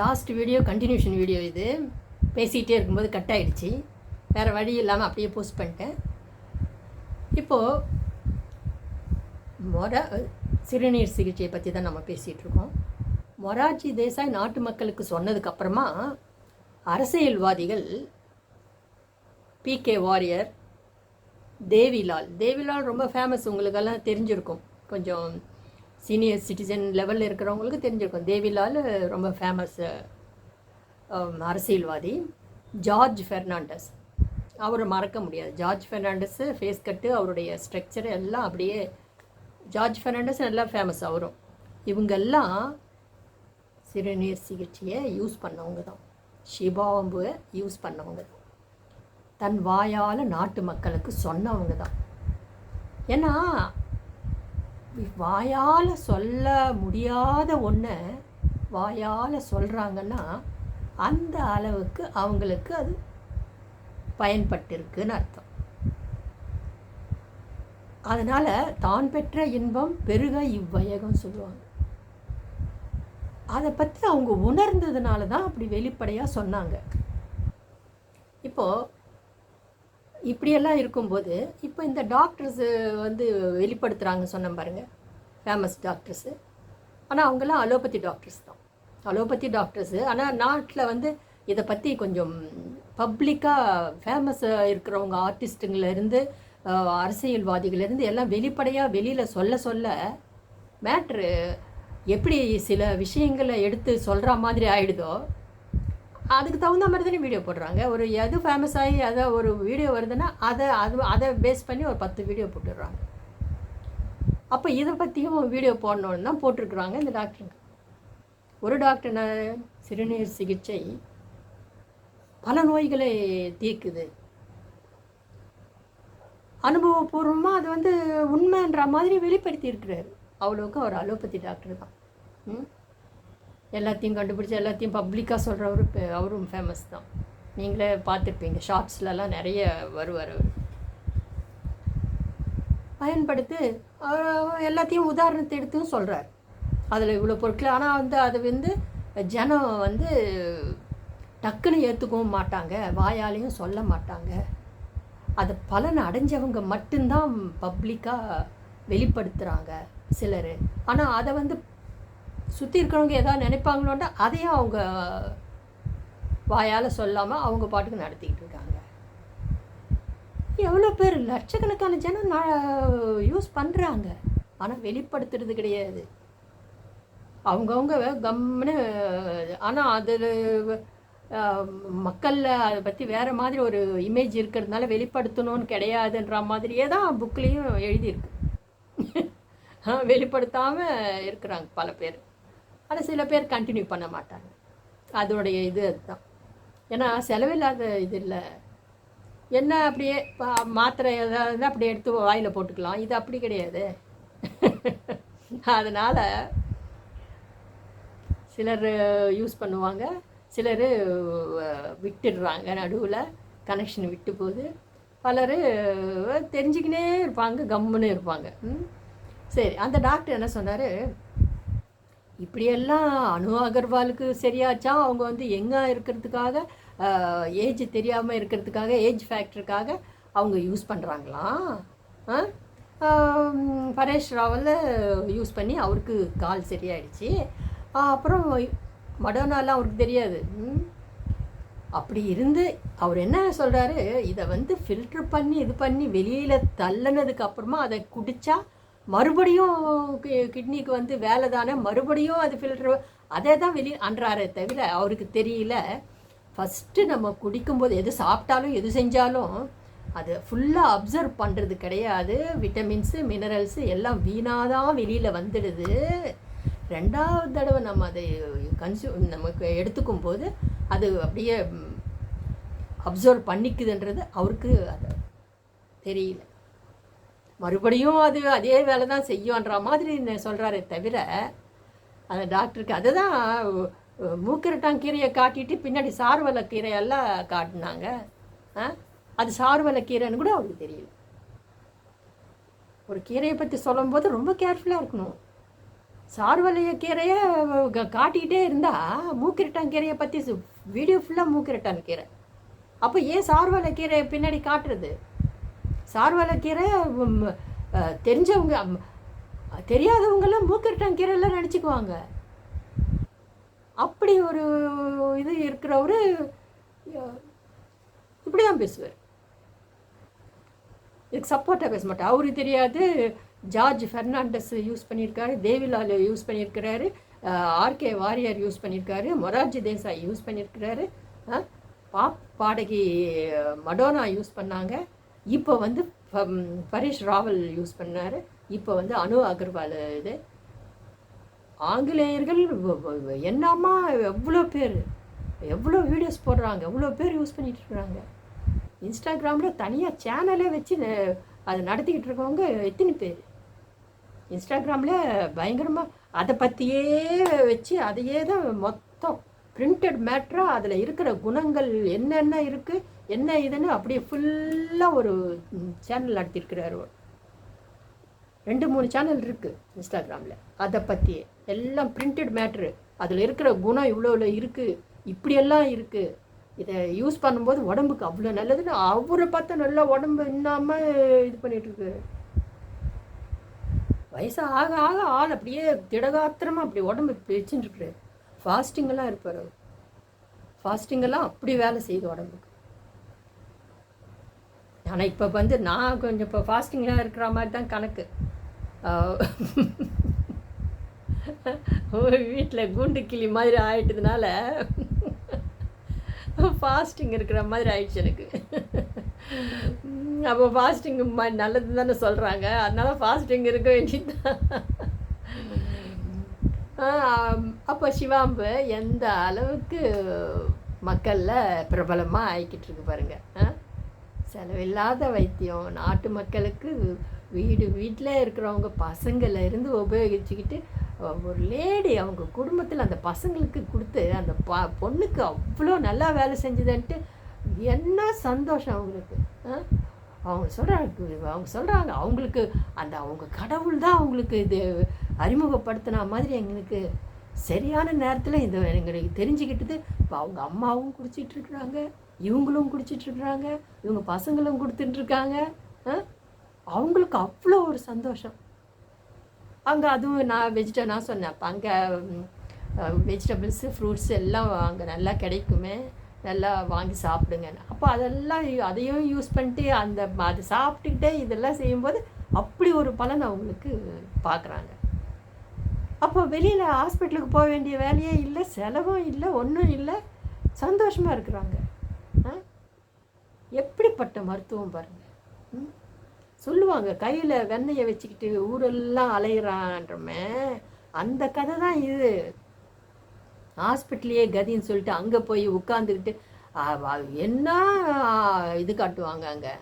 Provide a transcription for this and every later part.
Last video continuation video இது. பேசிகிட்டே இருக்கும்போது கட் ஆகிடுச்சி வேறு வழி இல்லாமல் அப்படியே போஸ்ட் பண்ணிட்டேன். இப்போது மொர சிறுநீர் சிகிச்சையை பற்றி தான் நம்ம பேசிகிட்டு இருக்கோம். மொரார்ஜி தேசாய் நாட்டு மக்களுக்கு சொன்னதுக்கப்புறமா அரசியல்வாதிகள் பிகே வாரியர் தேவிலால். தேவிலால் ரொம்ப ஃபேமஸ் உங்களுக்கெல்லாம் தெரிஞ்சிருக்கும். கொஞ்சம் சீனியர் சிட்டிசன் லெவலில் இருக்கிறவங்களுக்கு தெரிஞ்சிருக்கும். தேவிலால் ரொம்ப ஃபேமஸ் um, அரசியல்வாதி. ஜார்ஜ் ஃபெர்னாண்டஸ் அவரை மறக்க முடியாது. ஜார்ஜ் ஃபெர்னாண்டஸு ஃபேஸ் கட்டு அவருடைய ஸ்ட்ரக்சர் எல்லாம் அப்படியே ஜார்ஜ் ஃபெர்னாண்டஸ் நல்லா ஃபேமஸ் அவரும். இவங்கெல்லாம் சிறுநீர் சிகிச்சையை யூஸ் பண்ணவங்க தான். ஷிபாம்புவை யூஸ் பண்ணவங்க தான். தன் வாயால் நாட்டு மக்களுக்கு சொன்னவங்க தான். ஏன்னா வாயால் சொல்ல முடியாத ஒன்றை வாயால் சொல்கிறாங்கன்னா அந்த அளவுக்கு அவங்களுக்கு அது பயன்பட்டிருக்குன்னு அர்த்தம். அதனால் தான் பெற்ற இன்பம் பெருக இவ்வையகம் சொல்லுவாங்க. அதை பற்றி அவங்க உணர்ந்ததுனால தான் அப்படி வெளிப்படையாக சொன்னாங்க. இப்போது இப்படியெல்லாம் இருக்கும்போது இப்போ இந்த டாக்டர்ஸு வந்து வெளிப்படுத்துகிறாங்க சொன்ன பாருங்கள் ஃபேமஸ் டாக்டர்ஸு ஆனால் அவங்கெல்லாம் அலோபதி டாக்டர்ஸ் தான். அலோபதி டாக்டர்ஸு ஆனால் நாட்டில் வந்து இதை பற்றி கொஞ்சம் பப்ளிக்காக ஃபேமஸாக இருக்கிறவங்க ஆர்டிஸ்ட்டுங்கள்லேருந்து அரசியல்வாதிகள்லேருந்து எல்லாம் வெளிப்படையாக வெளியில் சொல்ல சொல்ல மேட்ரு எப்படி சில விஷயங்களை எடுத்து சொல்கிற மாதிரி ஆகிடுதோ அதுக்கு தகுந்த மாதிரி தானே வீடியோ போடுறாங்க. ஒரு எது ஃபேமஸ் ஆகி அதை ஒரு வீடியோ வருதுன்னா அதை அது அதை பேஸ் பண்ணி ஒரு பத்து வீடியோ போட்டுடுறாங்க. அப்போ இதை பற்றியும் வீடியோ போடணுன்னு தான் போட்டிருக்குறாங்க இந்த டாக்டருங்க ஒரு டாக்டர் சிறுநீர் சிகிச்சை பல நோய்களை தீர்க்குது. அனுபவபூர்வமாக அது வந்து உண்மைன்ற மாதிரி வெளிப்படுத்தி இருக்கிறார் அவ்வளோக்கு அவர் அலோபதி டாக்டர் தான். ம்? எல்லாத்தையும் கண்டுபிடிச்சி எல்லாத்தையும் பப்ளிக்காக சொல்கிறவரு அவரும் ஃபேமஸ் தான். நீங்களே பார்த்துருப்பீங்க ஷார்ட்ஸ்லலாம் நிறைய வருவார் அவர். பயன்படுத்தி எல்லாத்தையும் உதாரணத்தை எடுத்தும் சொல்கிறார் அதில் இவ்வளோ பொருட்கள் ஆனால் வந்து அது வந்து ஜனம் வந்து டக்குன்னு ஏற்றுக்கவும் மாட்டாங்க வாயாலையும் சொல்ல மாட்டாங்க. அது பலன் அடைஞ்சவங்க மட்டும்தான் பப்ளிக்காக வெளிப்படுத்துகிறாங்க சிலர். ஆனால் அதை வந்து சுற்றி இருக்கிறவங்க எதாவது நினைப்பாங்களோண்டா அதையும் அவங்க வாயால் சொல்லாமல் அவங்க பாட்டுக்கு நடத்திக்கிட்டு இருக்காங்க. எவ்வளோ பேர் லட்சக்கணக்கான ஜனம் நான் யூஸ் பண்ணுறாங்க ஆனால் வெளிப்படுத்துறது கிடையாது. அவங்கவுங்க கம்னு ஆனால் அதில் மக்களில் அதை பற்றி வேறு மாதிரி ஒரு இமேஜ் இருக்கிறதுனால வெளிப்படுத்தணும்னு கிடையாதுன்ற மாதிரியே தான் புக்லேயும் எழுதியிருக்கு. வெளிப்படுத்தாமல் இருக்கிறாங்க பல பேர். ஆனால் சில பேர் கண்டினியூ பண்ண மாட்டாங்க. அதோடைய இது அதுதான். ஏன்னா செலவில்லாத இது இல்லை. என்ன அப்படியே மாத்திரை ஏதாவது அப்படியே எடுத்து வாயில் போட்டுக்கலாம். இது அப்படி கிடையாது. அதனால் சிலர் யூஸ் பண்ணுவாங்க. சிலர் விட்டுடுறாங்க. நடுவில் கனெக்ஷன் விட்டு போகுது. பலர் தெரிஞ்சுக்கினே இருப்பாங்க. கம்முன்னு இருப்பாங்க. சரி அந்த டாக்டர் என்ன சொன்னார்? இப்படியெல்லாம் அனு அகர்வாலுக்கு சரியாச்சா? அவங்க வந்து எங்கே இருக்கிறதுக்காக ஏஜ் தெரியாமல் இருக்கிறதுக்காக ஏஜ் ஃபேக்டருக்காக அவங்க யூஸ் பண்ணுறாங்களாம் பரேஷ் ராவல் யூஸ் பண்ணி அவருக்கு கால் சரியாயிடுச்சு. அப்புறம் மடோனாலாம் அவருக்கு தெரியாது. அப்படி இருந்து அவர் என்ன சொல்கிறாரு இதை வந்து ஃபில்ட்ரு பண்ணி இது பண்ணி வெளியில் தள்ளினதுக்கு அப்புறமா அதை குடித்தா மறுபடியும் கிட்னிக்கு வந்து வேலை தானே மறுபடியும் அது ஃபில்டர் அதே தான் வெளியே அன்றாரே தவிர அவருக்கு தெரியல. ஃபஸ்ட்டு நம்ம குடிக்கும்போது எது சாப்பிட்டாலும் எது செஞ்சாலும் அது ஃபுல்லாக அப்சர்வ் பண்ணுறது கிடையாது. விட்டமின்ஸு மினரல்ஸு எல்லாம் வீணாக தான் வெளியில் வந்துடுது. ரெண்டாவது தடவை நம்ம அதை கன்சியூம் நமக்கு எடுத்துக்கும் போது அது அப்படியே அப்சர்வ் பண்ணிக்குதுன்றது அவருக்கு அது தெரியல. மறுபடியும் அது அதே வேலை தான் செய்யும்ன்ற மாதிரி சொல்கிறாரே தவிர அந்த டாக்டருக்கு அதை தான் மூக்கரட்டாங்கீரையை காட்டிட்டு பின்னாடி சார்வலை கீரையெல்லாம் காட்டினாங்க. அது சார்வலை கீரைன்னு கூட அவருக்கு தெரியல ஒரு கீரையை பற்றி சொல்லும்போது ரொம்ப கேர்ஃபுல்லாக இருக்கணும். சார்வலைய கீரையை க- காட்டிக்கிட்டே இருந்தால் மூக்கிரட்டான் கீரையை பற்றி வீடியோ ஃபுல்லாக மூக்கிரட்டான் கீரை. அப்போ ஏன் சார்வலை கீரையை பின்னாடி காட்டுறது? சார்வலக்கீரை தெரிஞ்சவங்க தெரியாதவங்கெல்லாம் மூக்கிரட்டான் கீரைலாம் நினச்சிக்குவாங்க. அப்படி ஒரு இது இருக்கிறவரு இப்படி தான் பேசுவார். இதுக்கு சப்போர்ட்டாக பேச மாட்டேன். அவரு தெரியாது. ஜார்ஜ் ஃபெர்னாண்டஸ் யூஸ் பண்ணியிருக்காரு தேவிலால் யூஸ் பண்ணியிருக்கிறாரு ஆர்கே வாரியர் யூஸ் பண்ணியிருக்காரு மொரார்ஜி தேசாய் யூஸ் பண்ணியிருக்கிறாரு பாப் பாடகி மடோனா யூஸ் பண்ணாங்க. இப்போ வந்து பரேஷ் ராவல் யூஸ் பண்ணார். இப்போ வந்து அனு அகர்வால் இது. ஆங்கிலேயர்கள் என்னம்மா எவ்வளோ பேர் எவ்வளோ வீடியோஸ் போடுறாங்க எவ்வளோ பேர் யூஸ் பண்ணிகிட்டு இருக்கிறாங்க இன்ஸ்டாகிராமில் தனியாக சேனலே வச்சு அதை நடத்திக்கிட்டு இருக்கவங்க எத்தனை பேர்? இன்ஸ்டாகிராமில் பயங்கரமாக அதை பற்றியே வச்சு அதையே தான் மொத்தம் பிரிண்டட் மேட்ராக அதில் இருக்கிற குணங்கள் என்னென்ன இருக்குது என்ன இதுன்னு அப்படியே ஃபுல்லாக ஒரு சேனல் நடத்திருக்கிறார் ரெண்டு மூணு சேனல் இருக்குது இன்ஸ்டாகிராமில் அதை பற்றியே எல்லாம் பிரிண்டட் மேட்ரு அதில் இருக்கிற குணம் இவ்வளோ இவ்வளோ இருக்குது இப்படியெல்லாம் இருக்குது இதை யூஸ் பண்ணும்போது உடம்புக்கு அவ்வளோ நல்லதுன்னு அவரை பார்த்தா நல்லா உடம்பு இன்னாமல் இது பண்ணிகிட்ருக்கு வயசு ஆக ஆக ஆள் அப்படியே திடகாத்திரமாக அப்படி உடம்பு இப்படி வச்சுட்டு ஃபாஸ்டிங்கெல்லாம் இருப்பார் ஃபாஸ்டிங்கெல்லாம் அப்படி வேலை செய்யுது உடம்புக்கு. ஆனால் இப்போ வந்து நான் கொஞ்சம் இப்போ ஃபாஸ்டிங்லாம் இருக்கிற மாதிரி தான் கணக்கு. வீட்டில் குண்டு கிளி மாதிரி ஆயிட்டதுனால ஃபாஸ்டிங் இருக்கிற மாதிரி ஆயிடுச்சு எனக்கு. அப்போ ஃபாஸ்டிங் நல்லது தானே சொல்கிறாங்க அதனால ஃபாஸ்டிங் இருக்க வேண்டியது அப்போ சிவாம்பு எந்த அளவுக்கு மக்களில் பிரபலமாக ஆயிக்கிட்டு இருக்கு பாருங்கள் ஆ? செலவில்லாத வைத்தியம். நாட்டு மக்களுக்கு வீடு வீட்டில் இருக்கிறவங்க பசங்கள இருந்து உபயோகிச்சுக்கிட்டு ஒரு லேடி அவங்க குடும்பத்தில் அந்த பசங்களுக்கு கொடுத்து அந்த ப பொண்ணுக்கு அவ்வளோ நல்லா வேலை செஞ்சுதுன்ட்டு என்ன சந்தோஷம் அவங்களுக்கு அவங்க சொல்கிறாங்க அவங்க சொல்கிறாங்க அவங்களுக்கு அந்த அவங்க கடவுள் தான் அவங்களுக்கு இது அறிமுகப்படுத்தின மாதிரி எங்களுக்கு சரியான நேரத்தில் இது எங்களுக்கு தெரிஞ்சுக்கிட்டது. இப்போ அவங்க அம்மாவும் குடிச்சிட்ருக்குறாங்க இவங்களும் குடிச்சிட்ருக்குறாங்க இவங்க பசங்களும் கொடுத்துட்டுருக்காங்க அவங்களுக்கு அவ்வளோ ஒரு சந்தோஷம். அங்கே அதுவும் நான் வெஜிட நான் சொன்னேன் அப்போ அங்கே வெஜிடபிள்ஸு ஃப்ரூட்ஸ் எல்லாம் அங்கே நல்லா கிடைக்குமே நல்லா வாங்கி சாப்பிடுங்கன்னு. அப்போ அதெல்லாம் அதையும் யூஸ் பண்ணிட்டு அந்த அதை சாப்பிட்டுக்கிட்டே இதெல்லாம் செய்யும்போது அப்படி ஒரு பலன் அவங்களுக்கு பார்க்குறாங்க அப்போ வெளியில் ஹாஸ்பிட்டலுக்கு போக வேண்டிய வேலையே இல்லை செலவும் இல்லை ஒன்றும் இல்லை சந்தோஷமாக இருக்கிறாங்க. எப்படிப்பட்ட மருத்துவம் பாருங்கள் ம்? சொல்லுவாங்க கையில் வெண்ணெயை வச்சுக்கிட்டு ஊரெல்லாம் அலையிறான்றமே அந்த கதை தான் இது. ஹாஸ்பிட்டலையே கதின்னு சொல்லிட்டு அங்கே போய் உட்காந்துக்கிட்டு என்ன இது காட்டுவாங்க அங்கே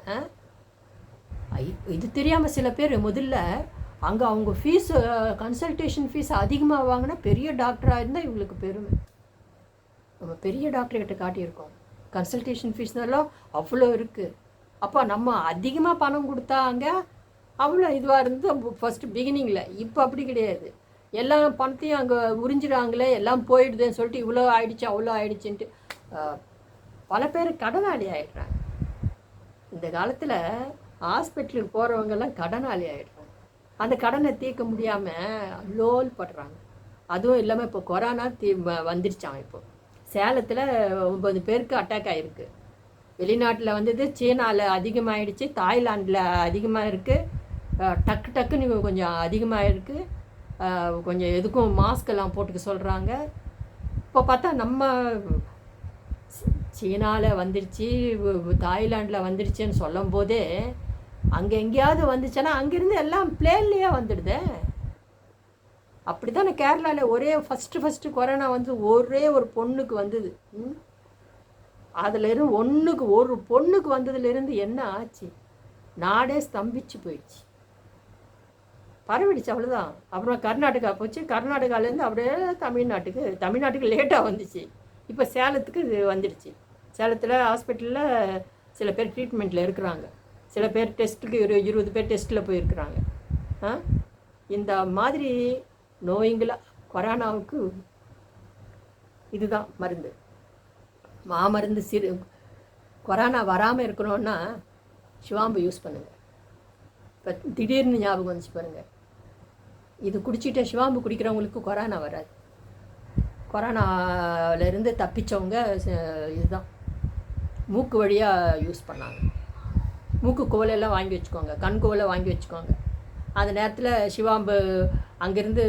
இது தெரியாமல் சில பேர் முதல்ல அங்கே அவங்க ஃபீஸ் கன்சல்டேஷன் ஃபீஸ் அதிகமாக வாங்கினா பெரிய டாக்டராக இருந்தால் இவங்களுக்கு பெருமை. நம்ம பெரிய டாக்டர்கிட்ட காட்டியிருக்கோம். கன்சல்டேஷன் ஃபீஸ் எல்லாம் அவ்வளோ இருக்குது அப்போ நம்ம அதிகமாக பணம் கொடுத்தாங்க அவ்வளோ இதுவாக இருந்து ஃபஸ்ட்டு பிகினிங்கில் இப்போ அப்படி கிடையாது. எல்லா பணத்தையும் அங்கே உறிஞ்சிடாங்களே எல்லாம் போயிடுதுன்னு சொல்லிட்டு இவ்வளோ ஆயிடுச்சு அவ்வளோ ஆயிடுச்சுன்ட்டு பல பேர் கடனாளி ஆயிடுறாங்க. இந்த காலத்தில் ஹாஸ்பிட்டலுக்கு போகிறவங்கெல்லாம் கடனாளி ஆயிடுறாங்க. அந்த கடனை தீர்க்க முடியாமல் லோல் படுறாங்க அதுவும் இல்லாமல் இப்போ கொரோனா தீ வ- இப்போது இப்போ. சேலத்தில் ஒம்பது பேருக்கு அட்டாக் ஆகிருக்கு வெளிநாட்டில் வந்தது சீனாவில் அதிகமாகிடுச்சு தாய்லாண்டில் அதிகமாக இருக்குது டக்கு டக்குன்னு கொஞ்சம் அதிகமாக இருக்குது கொஞ்சம் எதுக்கும் மாஸ்கெல்லாம் போட்டுக்க சொல்கிறாங்க இப்போ பார்த்தா நம்ம சீனாவில் வந்துருச்சு தாய்லாண்டில் வந்துருச்சுன்னு சொல்லும் போதே அங்கே எங்கேயாவது வந்துச்சுன்னா அங்கேருந்து எல்லாம் பிளேன்லேயே வந்துடுதே. அப்படி தானே கேரளாவில் ஒரே ஃபஸ்ட்டு ஃபஸ்ட்டு கொரோனா வந்து ஒரே ஒரு பொண்ணுக்கு வந்தது. ம்? ஒன்றுக்கு ஒரு பொண்ணுக்கு வந்ததுலேருந்து என்ன ஆச்சு? நாடே ஸ்தம்பிச்சு போயிடுச்சு. பரவிடுச்சு அவ்வளோதான் அப்புறம் கர்நாடகா போச்சு. கர்நாடகாலேருந்து அப்படியே தமிழ்நாட்டுக்கு தமிழ்நாட்டுக்கு லேட்டாக வந்துச்சு. இப்போ சேலத்துக்கு இது வந்துடுச்சு. சேலத்தில் ஹாஸ்பிட்டலில் சில பேர் ட்ரீட்மெண்ட்டில் இருக்கிறாங்க. சில பேர் டெஸ்ட்டுக்கு இரு இருபது பேர் டெஸ்ட்டில் போயிருக்கிறாங்க. இந்த மாதிரி நோய்ங்களா கொரோனாவுக்கு இதுதான் மருந்து. மாமருந்து சிறு கொரோனா வராமல் இருக்கணும்னா சிவாம்பு யூஸ் பண்ணுங்கள் இப்போ திடீர்னு ஞாபகம் வந்துச்சு பாருங்கள் இது குடிச்சிட்ட சிவாம்பு குடிக்கிறவங்களுக்கு கொரோனா வராது. கொரோனாவிலேருந்து தப்பிச்சவங்க இதுதான். மூக்கு வழியாக யூஸ் பண்ணாங்க. மூக்கு குவலையெல்லாம் வாங்கி வச்சுக்கோங்க கண் குவலை வாங்கி வச்சுக்கோங்க. அந்த நேரத்தில் சிவாம்பு அங்கேருந்து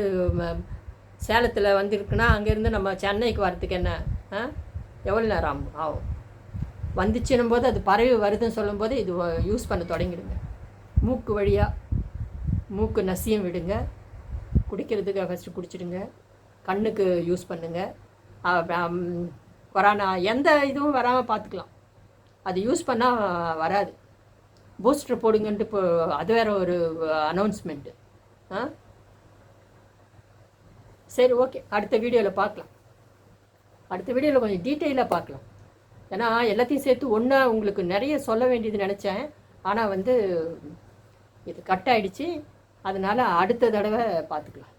சேலத்தில் வந்திருக்குன்னா அங்கேருந்து நம்ம சென்னைக்கு வரத்துக்கு என்ன? ஆ? எவ்வளோ நேரம் ஆகும்? ஆகும் வந்துச்சுன்னும் போது அது பறவை வருதுன்னு சொல்லும்போது இது யூஸ் பண்ண தொடங்கிடுங்க. மூக்கு வழியாக மூக்கு நசியம் விடுங்க. குடிக்கிறதுக்கு ஃபஸ்ட்டு குடிச்சிடுங்க. கண்ணுக்கு யூஸ் பண்ணுங்கள் கொரோனா எந்த இதுவும் வராமல் பார்த்துக்கலாம் அது யூஸ் பண்ணால் வராது. பூஸ்டர் போடுங்கன்ட்டு இப்போ அது வேற ஒரு அனௌன்ஸ்மெண்ட்டு ஆ? சரி ஓகே. அடுத்த வீடியோவில் பார்க்கலாம். அடுத்த வீடியோவில் கொஞ்சம் டீட்டெயிலாக பார்க்கலாம். ஏன்னா எல்லாத்தையும் சேர்த்து ஒன்றா உங்களுக்கு நிறைய சொல்ல வேண்டியது நினச்சேன். ஆனால் வந்து இது கட் ஆயிடுச்சு. அதனால் அடுத்த தடவை பார்த்துக்கலாம்.